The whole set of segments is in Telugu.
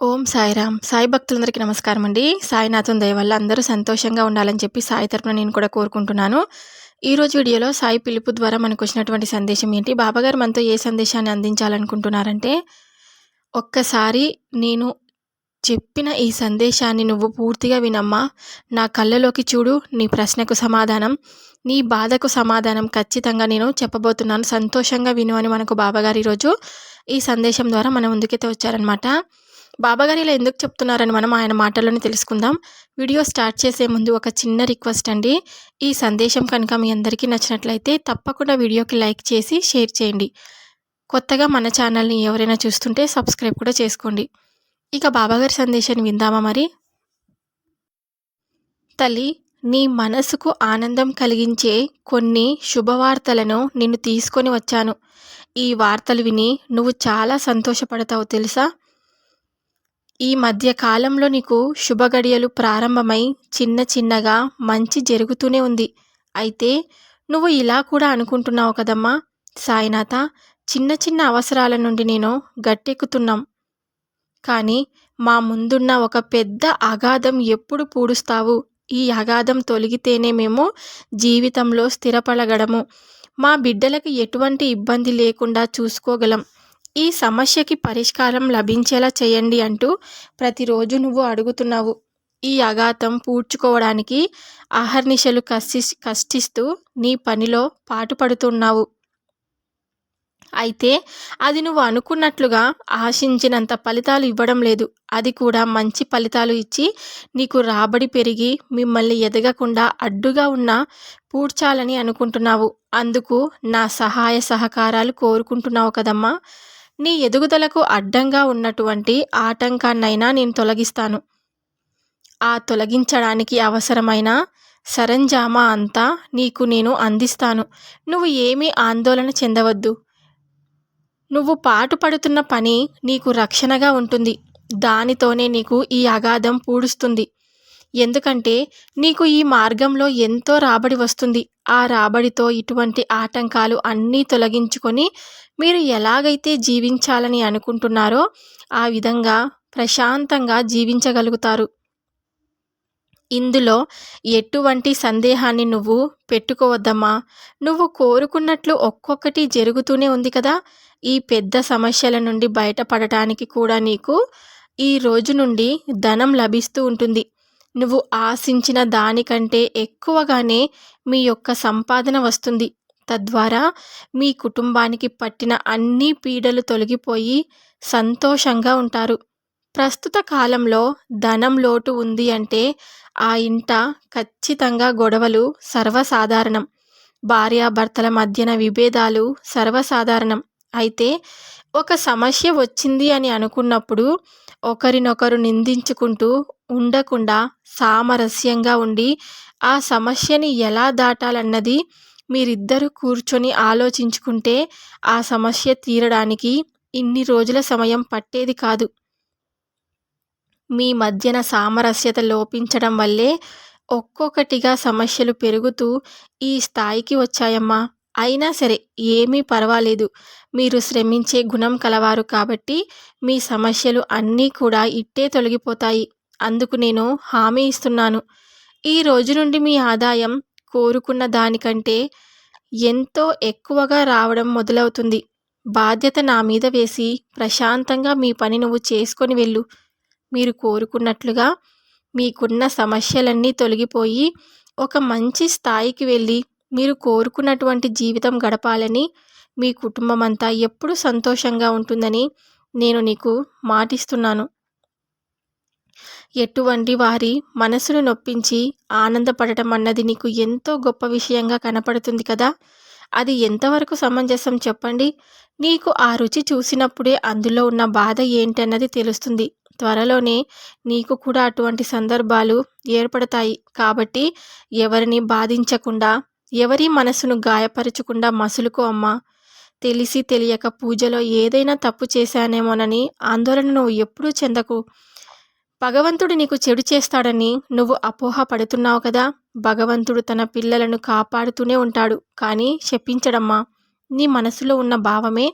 ఓం సాయిరామ్. సాయి భక్తులందరికీ నమస్కారం అండి సాయినాథం దయ వల్ల అందరూ సంతోషంగా ఉండాలని చెప్పి సాయి తరపున నేను కూడా కోరుకుంటున్నాను. ఈరోజు వీడియోలో సాయి పిలుపు ద్వారా మనకు వచ్చినటువంటి సందేశం ఏంటి? బాబాగారు మనతో ఏ సందేశాన్ని అందించాలనుకుంటున్నారంటే ఒక్కసారి నేను చెప్పిన ఈ సందేశాన్ని నువ్వు పూర్తిగా వినమ్మా. నా కళ్ళలోకి చూడు నీ ప్రశ్నకు సమాధానం నీ బాధకు సమాధానం ఖచ్చితంగా నేను చెప్పబోతున్నాను. సంతోషంగా విను అని మనకు బాబాగారు ఈరోజు ఈ సందేశం ద్వారా మన ముందుకైతే వచ్చారనమాట బాబాగారు ఇలా ఎందుకు చెప్తున్నారని మనం ఆయన మాటల్లోనే తెలుసుకుందాం. వీడియో స్టార్ట్ చేసే ముందు ఒక చిన్న రిక్వెస్ట్ అండి. ఈ సందేశం కనుక మీ అందరికీ నచ్చినట్లయితే తప్పకుండా వీడియోకి లైక్ చేసి షేర్ చేయండి. కొత్తగా మన ఛానల్ని ఎవరైనా చూస్తుంటే సబ్స్క్రైబ్ కూడా చేసుకోండి. ఇక బాబాగారి సందేశాన్ని విందామా మరి? తల్లి నీ మనసుకు ఆనందం కలిగించే కొన్ని శుభవార్తలను నిన్ను తీసుకొని వచ్చాను. ఈ వార్తలు విని నువ్వు చాలా సంతోషపడతావు తెలుసా? ఈ మధ్య కాలంలో నీకు శుభగడియలు ప్రారంభమై చిన్న చిన్నగా మంచి జరుగుతూనే ఉంది. అయితే నువ్వు ఇలా కూడా అనుకుంటున్నావు కదమ్మా. సాయినాథ చిన్న చిన్న అవసరాల నుండి నేను గట్టెక్కుతున్నాం. కానీ మా ముందున్న ఒక పెద్ద అగాధం ఎప్పుడు పూడుస్తావు? ఈ అగాధం తొలగితేనే మేము జీవితంలో స్థిరపడగడము. మా బిడ్డలకు ఎటువంటి ఇబ్బంది లేకుండా చూసుకోగలం. ఈ సమస్యకి పరిష్కారం లభించేలా చేయండి అంటూ ప్రతిరోజు నువ్వు అడుగుతున్నావు. ఈ అఘాతం పూడ్చుకోవడానికి అహర్నిశలు కష్టి కష్టిస్తూ నీ పనిలో పాటుపడుతున్నావు. అయితే అది నువ్వు అనుకున్నట్లుగా ఆశించినంత ఫలితాలు ఇవ్వడం లేదు. అది కూడా మంచి ఫలితాలు ఇచ్చి నీకు రాబడి పెరిగి మిమ్మల్ని ఎదగకుండా అడ్డుగా ఉన్న పూడ్చాలని అనుకుంటున్నావు. అందుకు నా సహాయ సహకారాలు కోరుకుంటున్నావు కదమ్మా. నీ ఎదుగుదలకు అడ్డంగా ఉన్నటువంటి ఆటంకాన్నైనా నేను తొలగిస్తాను. ఆ తొలగించడానికి అవసరమైన సరంజామా అంతా నీకు నేను అందిస్తాను. నువ్వు ఏమీ ఆందోళన చెందవద్దు. నువ్వు పాటుపడుతున్న పని నీకు రక్షణగా ఉంటుంది. దానితోనే నీకు ఈ అగాధం పూడుస్తుంది. ఎందుకంటే నీకు ఈ మార్గంలో ఎంతో రాబడి వస్తుంది. ఆ రాబడితో ఇటువంటి ఆటంకాలు అన్నీ తొలగించుకొని మీరు ఎలాగైతే జీవించాలని అనుకుంటున్నారో ఆ విధంగా ప్రశాంతంగా జీవించగలుగుతారు. ఇందులో ఎటువంటి సందేహాన్ని నువ్వు పెట్టుకోవద్దమ్మా. నువ్వు కోరుకున్నట్లు ఒక్కొక్కటి జరుగుతూనే ఉంది కదా. ఈ పెద్ద సమస్యల నుండి బయటపడటానికి కూడా నీకు ఈ రోజు నుండి ధనం లభిస్తూ ఉంటుంది. నువ్వు ఆశించిన దానికంటే ఎక్కువగానే మీ యొక్క సంపాదన వస్తుంది. తద్వారా మీ కుటుంబానికి పట్టిన అన్ని పీడలు తొలగిపోయి సంతోషంగా ఉంటారు. ప్రస్తుత కాలంలో ధనం లోటు ఉంది అంటే ఆ ఇంట ఖచ్చితంగా గొడవలు సర్వసాధారణం. భార్యాభర్తల మధ్యన విభేదాలు సర్వసాధారణం. అయితే ఒక సమస్య వచ్చింది అని అనుకున్నప్పుడు ఒకరినొకరు నిందించుకుంటూ ఉండకుండా సామరస్యంగా ఉండి ఆ సమస్యని ఎలా దాటాలన్నది మీరిద్దరూ కూర్చొని ఆలోచించుకుంటే ఆ సమస్య తీరడానికి ఇన్ని రోజుల సమయం పట్టేది కాదు. మీ మధ్యన సామరస్యత లోపించడం వల్లే ఒక్కొక్కటిగా సమస్యలు పెరుగుతూ ఈ స్థాయికి వచ్చాయమ్మా. అయినా సరే ఏమీ పర్వాలేదు. మీరు శ్రమించే గుణం కలవారు కాబట్టి మీ సమస్యలు అన్నీ కూడా ఇట్టే తొలగిపోతాయి. అందుకు నేను హామీ ఇస్తున్నాను. ఈ రోజు నుండి మీ ఆదాయం కోరుకున్న దానికంటే ఎంతో ఎక్కువగా రావడం మొదలవుతుంది. బాధ్యత నా మీద వేసి ప్రశాంతంగా మీ పని నువ్వు చేసుకొని వెళ్ళు. మీరు కోరుకున్నట్లుగా మీకున్న సమస్యలన్నీ తొలగిపోయి ఒక మంచి స్థాయికి వెళ్ళి మీరు కోరుకున్నటువంటి జీవితం గడపాలని మీ కుటుంబం అంతా ఎప్పుడు సంతోషంగా ఉంటుందని నేను నీకు మాటిస్తున్నాను. ఎటువంటి వారి మనసును నొప్పించి ఆనందపడటం అన్నది నీకు ఎంతో గొప్ప విషయంగా కనపడుతుంది కదా? అది ఎంతవరకు సమంజసం చెప్పండి? నీకు ఆ రుచి చూసినప్పుడే అందులో ఉన్న బాధ ఏంటన్నది తెలుస్తుంది. త్వరలోనే నీకు కూడా అటువంటి సందర్భాలు ఏర్పడతాయి. కాబట్టి ఎవరిని బాధించకుండా ఎవరి మనసును గాయపరచకుండా మసులుకో అమ్మా. తెలిసి తెలియక పూజలో ఏదైనా తప్పు చేశానేమోనని ఆందోళన నువ్వు ఎప్పుడూ చెందకు. భగవంతుడు నీకు చెడు చేస్తాడని నువ్వు అపోహ పడుతున్నావు కదా. భగవంతుడు తన పిల్లలను కాపాడుతూనే ఉంటాడు. కానీ శపించడమ్మా నీ మనసులో ఉన్న భావమే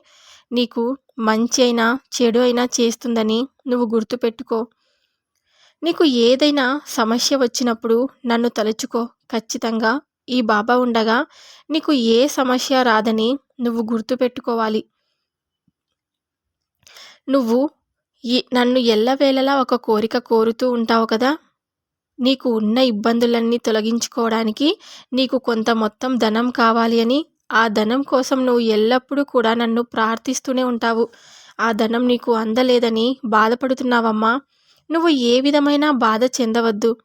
నీకు మంచి అయినా చెడు అయినా చేస్తుందని నువ్వు గుర్తుపెట్టుకో. నీకు ఏదైనా సమస్య వచ్చినప్పుడు నన్ను తలుచుకో. ఖచ్చితంగా ఈ బాబా ఉండగా నీకు ఏ సమస్య రాదని నువ్వు గుర్తుపెట్టుకోవాలి. నువ్వు నన్ను ఎల్లవేళలా ఒక కోరిక కోరుతూ ఉంటావు కదా? నీకు ఉన్న ఇబ్బందులన్నీ తొలగించుకోవడానికి నీకు కొంత మొత్తం ధనం కావాలి అని ఆ ధనం కోసం నువ్వు ఎల్లప్పుడూ కూడా నన్ను ప్రార్థిస్తూనే ఉంటావు. ఆ ధనం నీకు అందలేదని బాధపడుతున్నావమ్మా. నువ్వు ఏ విధమైన బాధ చెందవద్దు.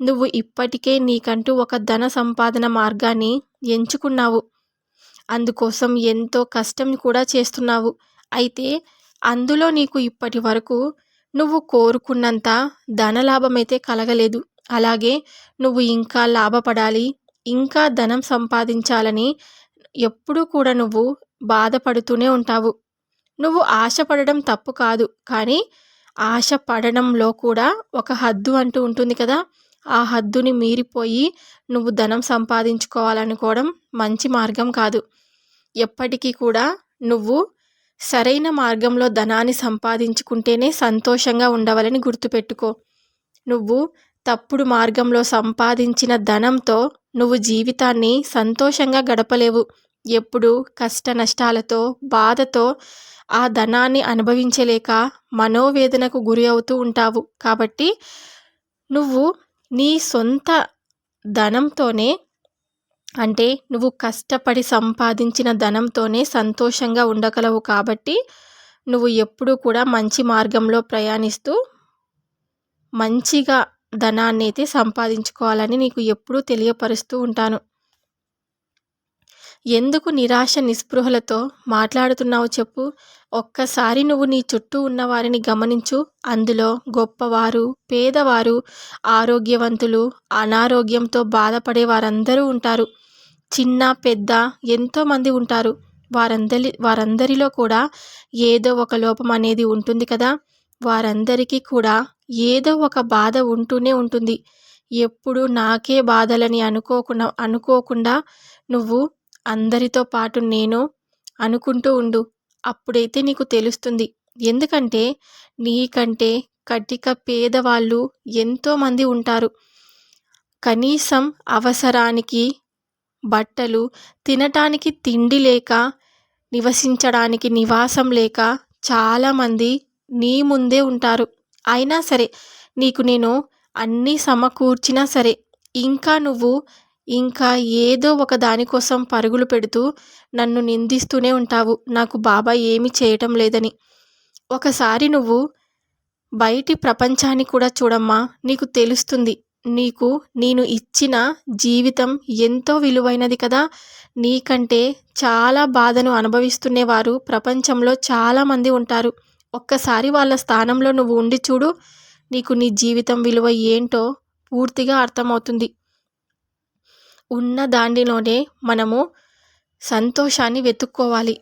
నువ్వు ఇప్పటికే నీకంటూ ఒక ధన సంపాదన మార్గాన్ని ఎంచుకున్నావు. అందుకోసం ఎంతో కష్టం కూడా చేస్తున్నావు. అయితే అందులో నీకు ఇప్పటి వరకు నువ్వు కోరుకున్నంత ధనలాభమైతే కలగలేదు. అలాగే నువ్వు ఇంకా లాభపడాలి ఇంకా ధనం సంపాదించాలని ఎప్పుడూ కూడా నువ్వు బాధపడుతూనే ఉంటావు. నువ్వు ఆశపడడం తప్పు కాదు కానీ ఆశపడడంలో కూడా ఒక హద్దు అంటూ ఉంటుంది కదా. ఆ హద్దుని మీరిపోయి నువ్వు ధనం సంపాదించుకోవాలనుకోవడం మంచి మార్గం కాదు. ఎప్పటికీ కూడా నువ్వు సరైన మార్గంలో ధనాన్ని సంపాదించుకుంటేనే సంతోషంగా ఉండవాలని గుర్తుపెట్టుకో. నువ్వు తప్పుడు మార్గంలో సంపాదించిన ధనంతో నువ్వు జీవితాన్ని సంతోషంగా గడపలేవు. ఎప్పుడు కష్ట నష్టాలతో బాధతో ఆ ధనాన్ని అనుభవించలేక మనోవేదనకు గురి అవుతూ ఉంటావు. కాబట్టి నువ్వు నీ సొంత ధనంతోనే అంటే నువ్వు కష్టపడి సంపాదించిన ధనంతోనే సంతోషంగా ఉండగలవు కాబట్టి నువ్వు ఎప్పుడూ కూడా మంచి మార్గంలో ప్రయాణిస్తూ మంచిగా ధనాన్ని అయితే సంపాదించుకోవాలని నీకు ఎప్పుడూ తెలియపరుస్తూ ఉంటాను. ఎందుకు నిరాశ నిస్పృహలతో మాట్లాడుతున్నావు చెప్పు. ఒక్కసారి నువ్వు నీ చుట్టూ ఉన్న వారిని గమనించు. అందులో గొప్పవారు పేదవారు ఆరోగ్యవంతులు అనారోగ్యంతో బాధపడే వారందరూ ఉంటారు. చిన్న పెద్ద ఎంతోమంది ఉంటారు. వారందరి వారందరిలో కూడా ఏదో ఒక లోపం అనేది ఉంటుంది కదా. వారందరికీ కూడా ఏదో ఒక బాధ ఉంటూనే ఉంటుంది. ఎప్పుడు నాకే బాధలని అనుకోకుండా అనుకోకుండా నువ్వు అందరితో పాటు నేను అనుకుంటూ ఉండు. అప్పుడైతే నీకు తెలుస్తుంది. ఎందుకంటే నీకంటే కటిక పేదవాళ్ళు ఎంతోమంది ఉంటారు. కనీసం అవసరానికి బట్టలు తినటానికి తిండి లేక నివసించడానికి నివాసం లేక చాలామంది నీ ముందే ఉంటారు. అయినా సరే నీకు నేను అన్నీ సమకూర్చినా సరే ఇంకా నువ్వు ఇంకా ఏదో ఒక దానికోసం పరుగులు పెడుతూ నన్ను నిందిస్తూనే ఉంటావు. నాకు బాబా ఏమి చేయటం లేదని. ఒకసారి నువ్వు బయటి ప్రపంచాన్ని కూడా చూడమ్మా నీకు తెలుస్తుంది. నీకు నేను ఇచ్చిన జీవితం ఎంతో విలువైనది కదా. నీకంటే చాలా బాధను అనుభవిస్తునేవారు ప్రపంచంలో చాలామంది ఉంటారు. ఒక్కసారి వాళ్ళ స్థానంలో నువ్వు ఉండి చూడు. నీకు నీ జీవితం విలువ ఏంటో పూర్తిగా అర్థమవుతుంది. ఉన్న దానిలోనే మనము సంతోషాన్ని వెతుక్కోవాలి.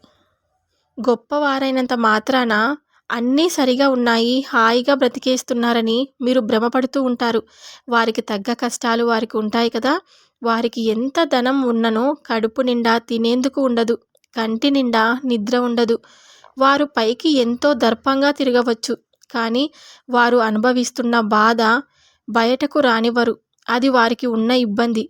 గొప్పవారైనంత మాత్రాన అన్నీ సరిగా ఉన్నాయి హాయిగా బ్రతికేస్తున్నారని మీరు భ్రమపడుతూ ఉంటారు. వారికి తగ్గ కష్టాలు వారికి ఉంటాయి కదా. వారికి ఎంత ధనం ఉన్ననో కడుపు నిండా తినేందుకు ఉండదు. కంటి నిండా నిద్ర ఉండదు. వారు పైకి ఎంతో దర్పంగా తిరగవచ్చు. కానీ వారు అనుభవిస్తున్న బాధ బయటకు రానివ్వరు. అది వారికి ఉన్న ఇబ్బంది.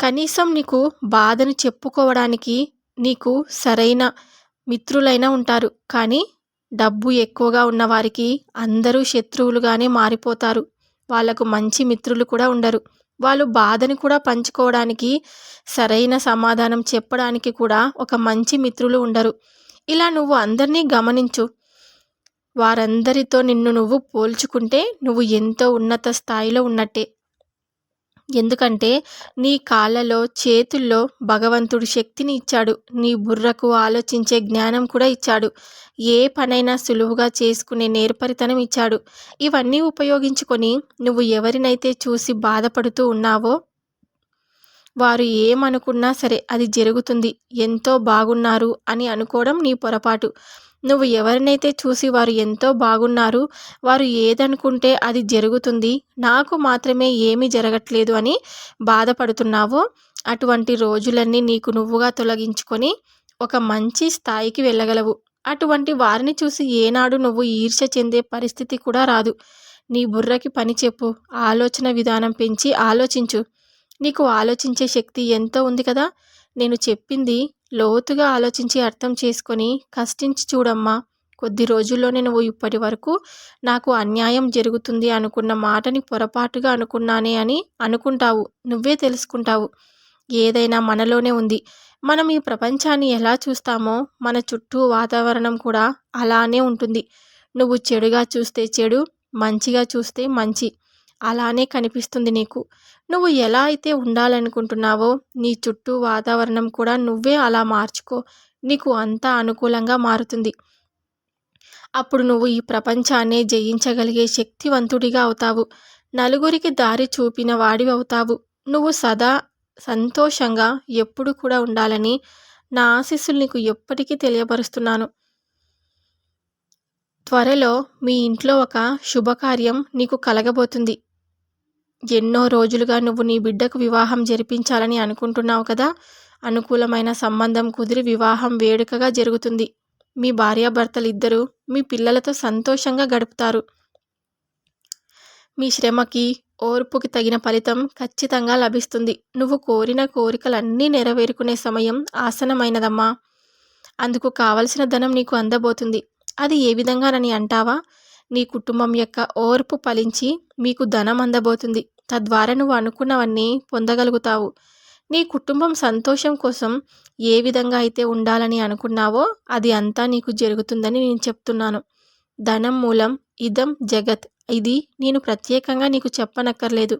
కనీసం నీకు బాధను చెప్పుకోవడానికి నీకు సరైన మిత్రులైనా ఉంటారు. కానీ డబ్బు ఎక్కువగా ఉన్నవారికి అందరూ శత్రువులుగానే మారిపోతారు. వాళ్ళకు మంచి మిత్రులు కూడా ఉండరు. వాళ్ళు బాధని కూడా పంచుకోవడానికి సరైన సమాధానం చెప్పడానికి కూడా ఒక మంచి మిత్రులు ఉండరు. ఇలా నువ్వు అందరినీ గమనించు. వారందరితో నిన్ను నువ్వు పోల్చుకుంటే నువ్వు ఎంతో ఉన్నత స్థాయిలో ఉన్నట్టే. ఎందుకంటే నీ కాళ్ళలో చేతుల్లో భగవంతుడు శక్తిని ఇచ్చాడు. నీ బుర్రకు ఆలోచించే జ్ఞానం కూడా ఇచ్చాడు. ఏ పనైనా సులువుగా చేసుకునే నేర్పరితనం ఇచ్చాడు. ఇవన్నీ ఉపయోగించుకొని నువ్వు ఎవరినైతే చూసి బాధపడుతూ ఉన్నావో వారు ఏమనుకున్నా సరే అది జరుగుతుంది. ఎంతో బాగున్నారు అని అనుకోవడం నీ పొరపాటు. నువ్వు ఎవరినైతే చూసి వారు ఎంతో బాగున్నారు వారు ఏదనుకుంటే అది జరుగుతుంది నాకు మాత్రమే ఏమీ జరగట్లేదు అని బాధపడుతున్నావో అటువంటి రోజులన్నీ నీకు నువ్వుగా తొలగించుకొని ఒక మంచి స్థాయికి వెళ్ళగలవు. అటువంటి వారిని చూసి ఏనాడు నువ్వు ఈర్ష చెందే పరిస్థితి కూడా రాదు. నీ బుర్రకి పని చెప్పు ఆలోచన విధానం పెంచి ఆలోచించు. నీకు ఆలోచించే శక్తి ఎంతో ఉంది కదా? నేను చెప్పింది లోతుగా ఆలోచించి అర్థం చేసుకొని కష్టించి చూడమ్మా కొద్ది రోజుల్లోనే నువ్వు ఇప్పటి వరకు నాకు అన్యాయం జరుగుతుంది అనుకున్న మాటని పొరపాటుగా అనుకున్నానే అని అనుకుంటావు. నువ్వే తెలుసుకుంటావు. ఏదైనా మనలోనే ఉంది. మనం ఈ ప్రపంచాన్ని ఎలా చూస్తామో మన చుట్టూ వాతావరణం కూడా అలానే ఉంటుంది. నువ్వు చెడుగా చూస్తే చెడు మంచిగా చూస్తే మంచి. అలానే కనిపిస్తుంది నీకు. నువ్వు ఎలా అయితే ఉండాలనుకుంటున్నావో నీ చుట్టూ వాతావరణం కూడా నువ్వే అలా మార్చుకో. నీకు అంతా అనుకూలంగా మారుతుంది. అప్పుడు నువ్వు ఈ ప్రపంచాన్నే జయించగలిగే శక్తివంతుడిగా అవుతావు. నలుగురికి దారి చూపిన వాడివి అవుతావు. నువ్వు సదా సంతోషంగా ఎప్పుడు కూడా ఉండాలని నా ఆశీస్సులు నీకు ఎప్పటికీ తెలియపరుస్తున్నాను. త్వరలో మీ ఇంట్లో ఒక శుభకార్యం నీకు కలగబోతుంది. ఎన్నో రోజులుగా నువ్వు నీ బిడ్డకు వివాహం జరిపించాలని అనుకుంటున్నావు కదా? అనుకూలమైన సంబంధం కుదిరి వివాహం వేడుకగా జరుగుతుంది. మీ భార్యాభర్తలిద్దరూ మీ పిల్లలతో సంతోషంగా గడుపుతారు. మీ శ్రమకి ఓర్పుకి తగిన ఫలితం ఖచ్చితంగా లభిస్తుంది. నువ్వు కోరిన కోరికలన్నీ నెరవేరుకునే సమయం ఆసనమైనదమ్మా. అందుకు కావలసిన ధనం నీకు అందబోతుంది. అది ఏ విధంగానని అంటావా? నీ కుటుంబం యొక్క ఓర్పు ఫలించి మీకు ధనం అందబోతుంది. తద్వారా నువ్వు అనుకున్నవన్నీ పొందగలుగుతావు. నీ కుటుంబం సంతోషం కోసం ఏ విధంగా అయితే ఉండాలని అనుకున్నావో అది అంతా నీకు జరుగుతుందని నేను చెప్తున్నాను. ధనం మూలం ఇదం జగత్. ఇది నేను ప్రత్యేకంగా నీకు చెప్పనక్కర్లేదు.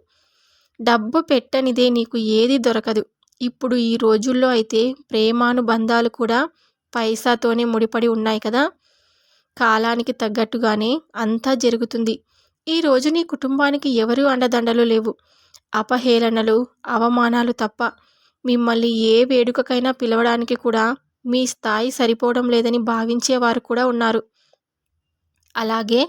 డబ్బు పెట్టనిదే నీకు ఏది దొరకదు. ఇప్పుడు ఈ రోజుల్లో అయితే ప్రేమానుబంధాలు కూడా పైసాతోనే ముడిపడి ఉన్నాయి కదా. కాలానికి తగ్గట్టుగానే అంతా జరుగుతుంది. ఈరోజు నీ కుటుంబానికి ఎవరు అండదండలు లేవు. అపహేళనలు అవమానాలు తప్ప మిమ్మల్ని ఏ వేడుకకైనా పిలవడానికి కూడా మీ స్థాయి సరిపోవడం లేదని భావించేవారు కూడా ఉన్నారు. అలాగే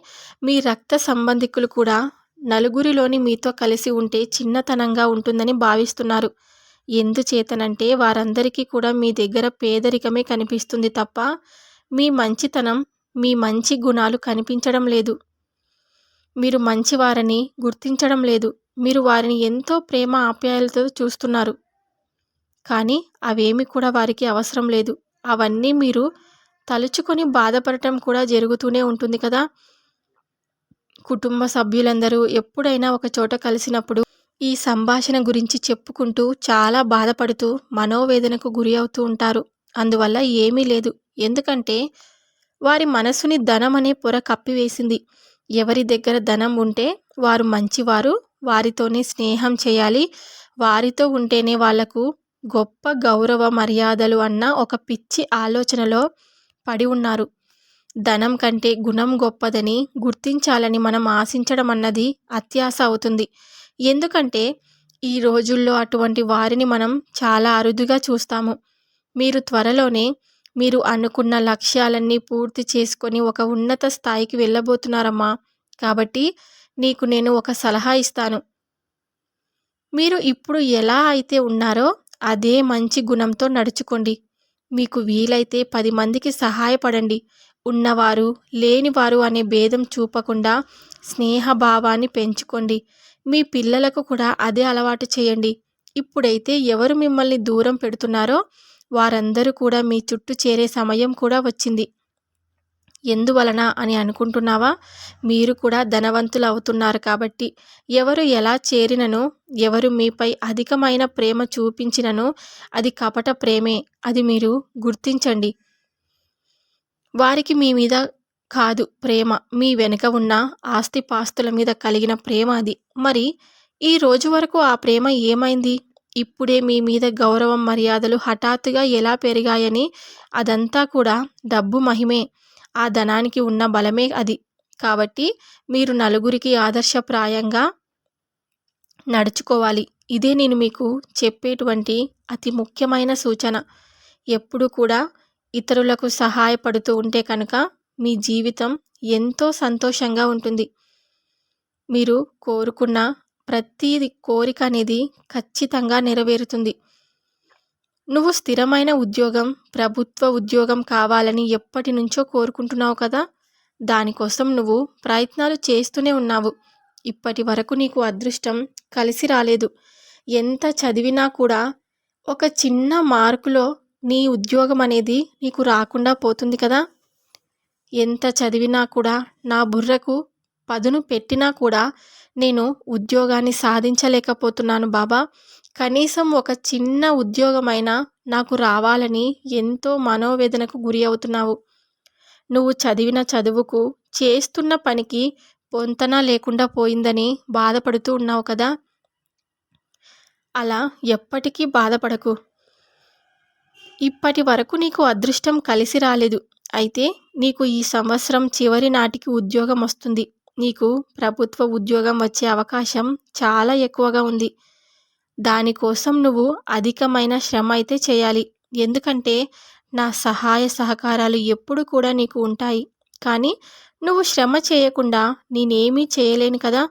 మీ రక్త సంబంధికులు కూడా నలుగురిలోని మీతో కలిసి ఉంటే చిన్నతనంగా ఉంటుందని భావిస్తున్నారు. ఎందుచేతనంటే వారందరికీ కూడా మీ దగ్గర పేదరికమే కనిపిస్తుంది తప్ప మీ మంచితనం మీ మంచి గుణాలు కనిపించడం లేదు. మీరు మంచివారని గుర్తించడం లేదు. మీరు వారిని ఎంతో ప్రేమ ఆప్యాయలతో చూస్తున్నారు. కానీ అవేమి కూడా వారికి అవసరం లేదు. అవన్నీ మీరు తలుచుకొని బాధపడటం కూడా జరుగుతూనే ఉంటుంది కదా. కుటుంబ సభ్యులందరూ ఎప్పుడైనా ఒక చోట కలిసినప్పుడు ఈ సంభాషణ గురించి చెప్పుకుంటూ చాలా బాధపడుతూ మనోవేదనకు గురి అవుతూ ఉంటారు. అందువల్ల ఏమీ లేదు. ఎందుకంటే వారి మనసుని ధనం అనే పొర కప్పివేసింది. ఎవరి దగ్గర ధనం ఉంటే వారు మంచివారు వారితోనే స్నేహం చేయాలి. వారితో ఉంటేనే వాళ్ళకు గొప్ప గౌరవ మర్యాదలు అన్న ఒక పిచ్చి ఆలోచనలో పడి ఉన్నారు. ధనం కంటే గుణం గొప్పదని గుర్తించాలని మనం ఆశించడం అన్నది అత్యాశ అవుతుంది. ఎందుకంటే ఈ రోజుల్లో అటువంటి వారిని మనం చాలా అరుదుగా చూస్తాము. మీరు త్వరలోనే మీరు అనుకున్న లక్ష్యాలన్నీ పూర్తి చేసుకొని ఒక ఉన్నత స్థాయికి వెళ్ళబోతున్నారమ్మా. కాబట్టి నీకు నేను ఒక సలహా ఇస్తాను. మీరు ఇప్పుడు ఎలా అయితే ఉన్నారో అదే మంచి గుణంతో నడుచుకోండి. మీకు వీలైతే పది మందికి సహాయపడండి. ఉన్నవారు లేనివారు అనే భేదం చూపకుండా స్నేహభావాన్ని పెంచుకోండి. మీ పిల్లలకు కూడా అదే అలవాటు చేయండి. ఇప్పుడైతే ఎవరు మిమ్మల్ని దూరం పెడుతున్నారో వారందరూ కూడా మీ చుట్టూ చేరే సమయం కూడా వచ్చింది. ఎందువలన అని అనుకుంటున్నావా? మీరు కూడా ధనవంతులు అవుతున్నారు కాబట్టి. ఎవరు ఎలా చేరినను ఎవరు మీపై అధికమైన ప్రేమ చూపించినను అది కపట ప్రేమే అది మీరు గుర్తించండి. వారికి మీ మీద కాదు ప్రేమ మీ వెనుక ఉన్న ఆస్తిపాస్తుల మీద కలిగిన ప్రేమ అది. మరి ఈ రోజు వరకు ఆ ప్రేమ ఏమైంది? ఇప్పుడే మీ మీద గౌరవం మర్యాదలు హఠాత్తుగా ఎలా పెరిగాయని అదంతా కూడా డబ్బు మహిమే. ఆ ధనానికి ఉన్న బలమే అది. కాబట్టి మీరు నలుగురికి ఆదర్శప్రాయంగా నడుచుకోవాలి. ఇదే నేను మీకు చెప్పేటువంటి అతి ముఖ్యమైన సూచన. ఎప్పుడు కూడా ఇతరులకు సహాయపడుతూ ఉంటే కనుక మీ జీవితం ఎంతో సంతోషంగా ఉంటుంది. మీరు కోరుకున్న ప్రతి కోరిక అనేది ఖచ్చితంగా నెరవేరుతుంది. నువ్వు స్థిరమైన ఉద్యోగం ప్రభుత్వ ఉద్యోగం కావాలని ఎప్పటి నుంచో కోరుకుంటున్నావు కదా? దానికోసం నువ్వు ప్రయత్నాలు చేస్తూనే ఉన్నావు. ఇప్పటి వరకు నీకు అదృష్టం కలిసి రాలేదు. ఎంత చదివినా కూడా ఒక చిన్న మార్కులో నీ ఉద్యోగం అనేది నీకు రాకుండా పోతుంది కదా? ఎంత చదివినా కూడా నా బుర్రకు పదును పెట్టినా కూడా నేను ఉద్యోగాన్ని సాధించలేకపోతున్నాను బాబా. కనీసం ఒక చిన్న ఉద్యోగమైనా నాకు రావాలని ఎంతో మనోవేదనకు గురి అవుతున్నావు. నువ్వు చదివిన చదువుకు చేస్తున్న పనికి పొంతన లేకుండా పోయిందని బాధపడుతూ ఉన్నావు కదా. అలా ఎప్పటికీ బాధపడకు. ఇప్పటి వరకు నీకు అదృష్టం కలిసి రాలేదు. అయితే నీకు ఈ సంవత్సరం చివరి నాటికి ఉద్యోగం వస్తుంది. నీకు ప్రభుత్వ ఉద్యోగం వచ్చే అవకాశం చాలా ఎక్కువగా ఉంది. దానికోసం నువ్వు అధికమైన శ్రమ అయితే చేయాలి. ఎందుకంటే నా సహాయ సహకారాలు ఎప్పుడు కూడా నీకు ఉంటాయి. కానీ నువ్వు శ్రమ చేయకుండా నేనేమీ చేయలేను కదా?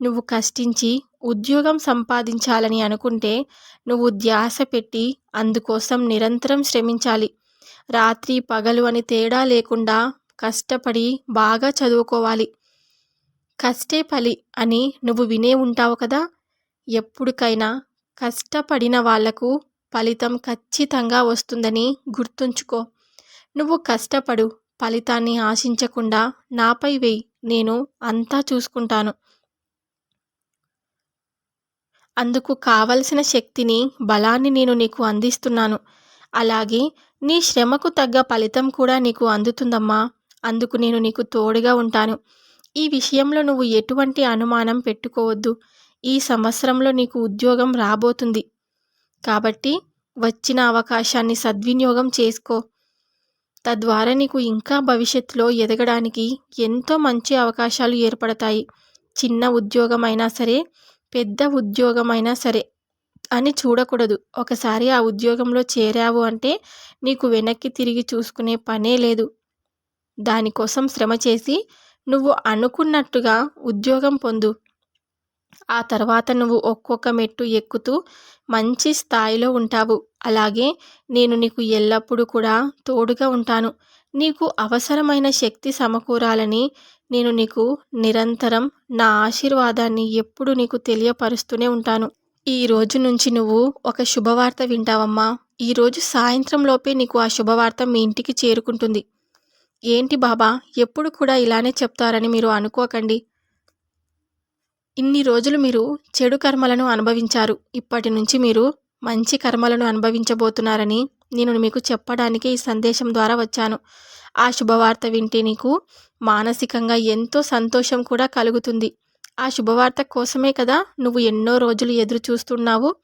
నువ్వు కష్టించి ఉద్యోగం సంపాదించాలని అనుకుంటే నువ్వు ధ్యాస పెట్టి అందుకోసం నిరంతరం శ్రమించాలి. రాత్రి పగలు అని తేడా లేకుండా కష్టపడి బాగా చదువుకోవాలి. కష్టే ఫలి అని నువ్వు వినే ఉంటావు కదా. ఎప్పుడికైనా కష్టపడిన వాళ్ళకు ఫలితం ఖచ్చితంగా వస్తుందని గుర్తుంచుకో. నువ్వు కష్టపడు ఫలితాన్ని ఆశించకుండా నాపై వేయి. నేను అంతా చూసుకుంటాను. అందుకు కావలసిన శక్తిని బలాన్ని నేను నీకు అందిస్తున్నాను. అలాగే నీ శ్రమకు తగ్గ ఫలితం కూడా నీకు అందుతుందమ్మా. అందుకు నేను నీకు తోడుగా ఉంటాను. ఈ విషయంలో నువ్వు ఎటువంటి అనుమానం పెట్టుకోవద్దు. ఈ సంవత్సరంలో నీకు ఉద్యోగం రాబోతుంది. కాబట్టి వచ్చిన అవకాశాన్ని సద్వినియోగం చేసుకో. తద్వారా నీకు ఇంకా భవిష్యత్తులో ఎదగడానికి ఎంతో మంచి అవకాశాలు ఏర్పడతాయి. చిన్న ఉద్యోగమైనా సరే పెద్ద ఉద్యోగమైనా సరే అని చూడకూడదు. ఒకసారి ఆ ఉద్యోగంలో చేరావు అంటే నీకు వెనక్కి తిరిగి చూసుకునే పనే లేదు. దానికోసం శ్రమ చేసి నువ్వు అనుకున్నట్టుగా ఉద్యోగం పొందు. ఆ తర్వాత నువ్వు ఒక్కొక్క మెట్టు ఎక్కుతూ మంచి స్థాయిలో ఉంటావు. అలాగే నేను నీకు ఎల్లప్పుడూ కూడా తోడుగా ఉంటాను. నీకు అవసరమైన శక్తి సమకూరాలని నేను నీకు నిరంతరం నా ఆశీర్వాదాన్ని ఎప్పుడు నీకు తెలియపరుస్తూనే ఉంటాను. ఈ రోజు నుంచి నువ్వు ఒక శుభవార్త వింటావమ్మా. ఈరోజు సాయంత్రంలోపే నీకు ఆ శుభవార్త మీ ఇంటికి చేరుకుంటుంది. ఏంటి బాబా? ఎప్పుడు కూడా ఇలానే చెప్తారని మీరు అనుకోకండి. ఇన్ని రోజులు మీరు చెడు కర్మలను అనుభవించారు. ఇప్పటి నుంచి మీరు మంచి కర్మలను అనుభవించబోతున్నారని నేను మీకు చెప్పడానికి ఈ సందేశం ద్వారా వచ్చాను. ఆ శుభవార్త వింటే నీకు మానసికంగా ఎంతో సంతోషం కూడా కలుగుతుంది. ఆ శుభవార్త కోసమే కదా నువ్వు ఎన్నో రోజులు ఎదురు చూస్తున్నావు?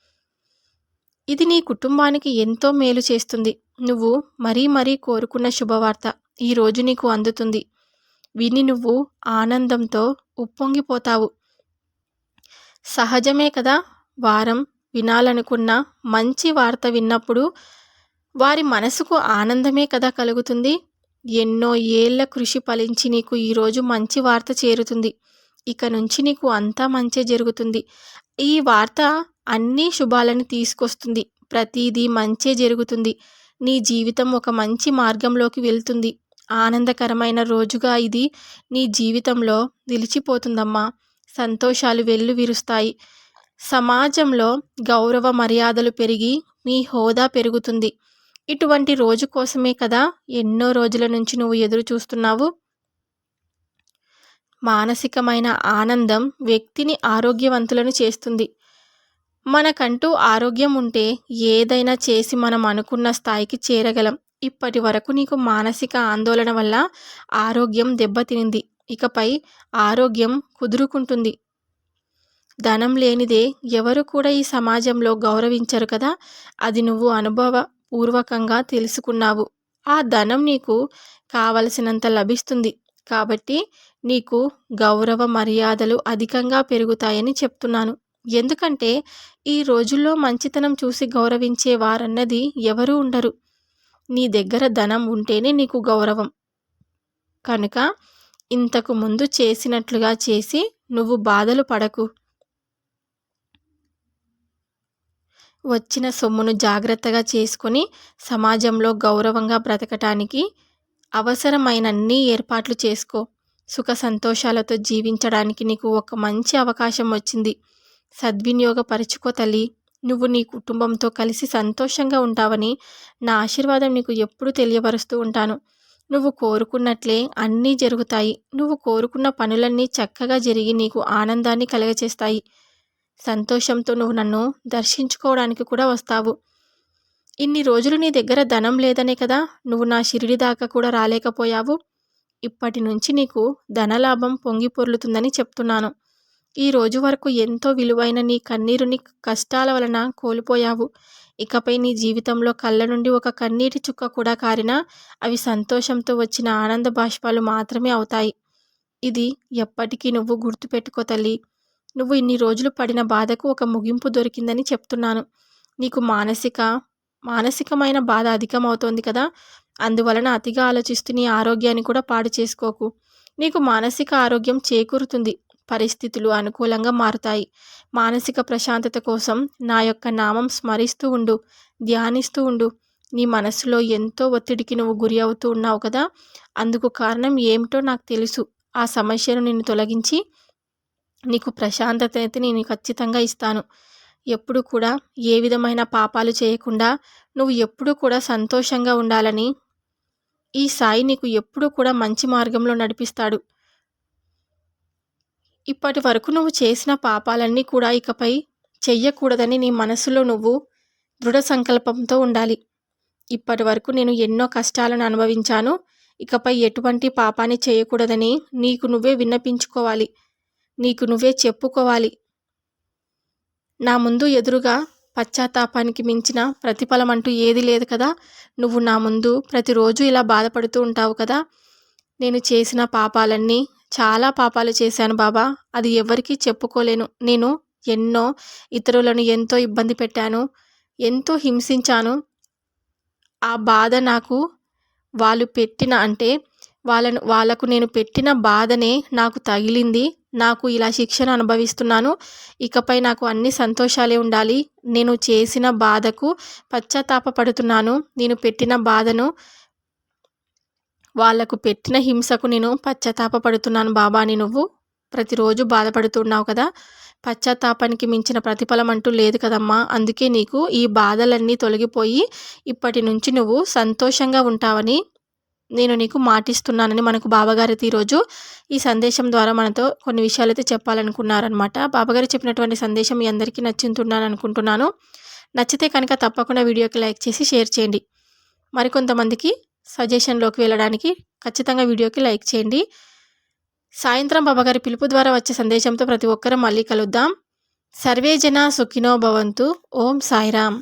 ఇది నీ కుటుంబానికి ఎంతో మేలు చేస్తుంది. నువ్వు మరీ మరీ కోరుకున్న శుభవార్త. ఈరోజు నీకు అందుతుంది. విని నువ్వు ఆనందంతో ఉప్పొంగిపోతావు. సహజమే కదా వారం వినాలనుకున్న మంచి వార్త విన్నప్పుడు వారి మనసుకు ఆనందమే కదా కలుగుతుంది. ఎన్నో ఏళ్ళ కృషి ఫలించి నీకు ఈరోజు మంచి వార్త చేరుతుంది. ఇక నుంచి నీకు అంతా మంచి జరుగుతుంది. ఈ వార్త అన్ని శుభాలను తీసుకొస్తుంది. ప్రతిదీ మంచే జరుగుతుంది. నీ జీవితం ఒక మంచి మార్గంలోకి వెళ్తుంది. ఆనందకరమైన రోజుగా ఇది నీ జీవితంలో నిలిచిపోతుందమ్మా. సంతోషాలు వెల్లు విరుస్తాయి. సమాజంలో గౌరవ మర్యాదలు పెరిగి మీ హోదా పెరుగుతుంది. ఇటువంటి రోజు కోసమే కదా ఎన్నో రోజుల నుంచి నువ్వు ఎదురు చూస్తున్నావు? మానసికమైన ఆనందం వ్యక్తిని ఆరోగ్యవంతులను చేస్తుంది. మనకంటూ ఆరోగ్యం ఉంటే ఏదైనా చేసి మనం అనుకున్న స్థాయికి చేరగలం. ఇప్పటి వరకు నీకు మానసిక ఆందోళన వల్ల ఆరోగ్యం దెబ్బతినింది. ఇకపై ఆరోగ్యం కుదురుకుంటుంది. ధనం లేనిదే ఎవరు కూడా ఈ సమాజంలో గౌరవించరు కదా? అది నువ్వు అనుభవ పూర్వకంగా తెలుసుకున్నావు. ఆ ధనం నీకు కావలసినంత లభిస్తుంది. కాబట్టి నీకు గౌరవ మర్యాదలు అధికంగా పెరుగుతాయని చెప్తున్నాను. ఎందుకంటే ఈ రోజుల్లో మంచితనం చూసి గౌరవించే వారన్నది ఎవరూ ఉండరు. నీ దగ్గర ధనం ఉంటేనే నీకు గౌరవం. కనుక ఇంతకు ముందు చేసినట్లుగా చేసి నువ్వు బాధలు పడకు. వచ్చిన సొమ్మును జాగ్రత్తగా చేసుకొని సమాజంలో గౌరవంగా బ్రతకటానికి అవసరమైనన్ని ఏర్పాట్లు చేసుకో. సుఖ సంతోషాలతో జీవించడానికి నీకు ఒక మంచి అవకాశం వచ్చింది. సద్వినియోగపరచుకో తల్లి. నువ్వు నీ కుటుంబంతో కలిసి సంతోషంగా ఉంటావని నా ఆశీర్వాదం నీకు ఎప్పుడు తెలియపరుస్తూ ఉంటాను. నువ్వు కోరుకున్నట్లే అన్నీ జరుగుతాయి. నువ్వు కోరుకున్న పనులన్నీ చక్కగా జరిగి నీకు ఆనందాన్ని కలగచేస్తాయి. సంతోషంతో నువ్వు నన్ను దర్శించుకోవడానికి కూడా వస్తావు. ఇన్ని రోజులు నీ దగ్గర ధనం లేదనే కదా నువ్వు నా షిరిడి దాకా కూడా రాలేకపోయావు. ఇప్పటి నుంచి నీకు ధనలాభం పొంగి పొర్లుతుందని చెప్తున్నాను. ఈ రోజు వరకు ఎంతో విలువైన నీ కన్నీరుని కష్టాల వలన కోల్పోయావు. ఇకపై నీ జీవితంలో కళ్ళ నుండి ఒక కన్నీటి చుక్క కూడా కారినా అవి సంతోషంతో వచ్చిన ఆనంద బాష్పాలు మాత్రమే అవుతాయి. ఇది ఎప్పటికీ నువ్వు గుర్తుపెట్టుకో తల్లి. నువ్వు ఇన్ని రోజులు పడిన బాధకు ఒక ముగింపు దొరికిందని చెప్తున్నాను. నీకు మానసిక మానసికమైన బాధ అధికమవుతోంది కదా. అందువలన అతిగా ఆలోచిస్తూ నీ ఆరోగ్యాన్ని కూడా పాడు చేసుకోకు. నీకు మానసిక ఆరోగ్యం చేకూరుతుంది. పరిస్థితులు అనుకూలంగా మారుతాయి. మానసిక ప్రశాంతత కోసం నా యొక్క నామం స్మరిస్తూ ఉండు ధ్యానిస్తూ ఉండు. నీ మనసులో ఎంతో ఒత్తిడికి నువ్వు గురి అవుతూ ఉన్నావు కదా! అందుకు కారణం ఏమిటో నాకు తెలుసు. ఆ సమస్యను నిన్ను తొలగించి నీకు ప్రశాంతత అయితే నేను ఖచ్చితంగా ఇస్తాను. ఎప్పుడు కూడా ఏ విధమైన పాపాలు చేయకుండా నువ్వు ఎప్పుడూ కూడా సంతోషంగా ఉండాలని ఈ సాయి నీకు ఎప్పుడూ కూడా మంచి మార్గంలో నడిపిస్తాడు. ఇప్పటి వరకు నువ్వు చేసిన పాపాలన్నీ కూడా ఇకపై చెయ్యకూడదని నీ మనసులో నువ్వు దృఢ సంకల్పంతో ఉండాలి. ఇప్పటి వరకు నేను ఎన్నో కష్టాలను అనుభవించాను. ఇకపై ఎటువంటి పాపాన్ని చేయకూడదని నీకు నువ్వే విన్నపించుకోవాలి. నీకు నువ్వే చెప్పుకోవాలి. నా ముందు ఎదురుగా పశ్చాత్తాపానికి మించిన ప్రతిఫలం అంటూ ఏది లేదు కదా. నువ్వు నా ముందు ప్రతిరోజు ఇలా బాధపడుతూ ఉంటావు కదా. నేను చేసిన పాపాలన్నీ చాలా పాపాలు చేశాను బాబా. అది ఎవరికీ చెప్పుకోలేను. నేను ఎన్నో ఇతరులను ఎంతో ఇబ్బంది పెట్టాను ఎంతో హింసించాను. ఆ బాధ నాకు వాళ్ళు పెట్టిన అంటే వాళ్ళను వాళ్ళకు నేను పెట్టిన బాధనే నాకు తగిలింది. నాకు ఇలా శిక్షణ అనుభవిస్తున్నాను. ఇకపై నాకు అన్ని సంతోషాలే ఉండాలి. నేను చేసిన బాధకు పశ్చాత్తాప పడుతున్నాను నేను పెట్టిన బాధను వాళ్ళకు పెట్టిన హింసకు నేను పశ్చాత్తాప పడుతున్నాను బాబా అని నువ్వు ప్రతిరోజు బాధపడుతున్నావు కదా? పశ్చాత్తాపానికి మించిన ప్రతిఫలం అంటూ లేదు కదమ్మా. అందుకే నీకు ఈ బాధలన్నీ తొలగిపోయి ఇప్పటి నుంచి నువ్వు సంతోషంగా ఉంటావని నేను నీకు మాటిస్తున్నానని మనకు బాబాగారు ఈరోజు ఈ సందేశం ద్వారా మనతో కొన్ని విషయాలు అయితే చెప్పాలనుకున్నారనమాట బాబాగారు చెప్పినటువంటి సందేశం మీ అందరికీ నచ్చుతున్నాను అనుకుంటున్నాను. నచ్చితే కనుక తప్పకుండా వీడియోకి లైక్ చేసి షేర్ చేయండి. మరికొంతమందికి సజెషన్లోకి వెళ్ళడానికి ఖచ్చితంగా వీడియోకి లైక్ చేయండి. సాయంత్రం బాబాగారి పిలుపు ద్వారా వచ్చే సందేశంతో ప్రతి ఒక్కరూ మళ్ళీ కలుద్దాం. సర్వే జన సుఖినో భవంతు. ఓం సాయిరామ్.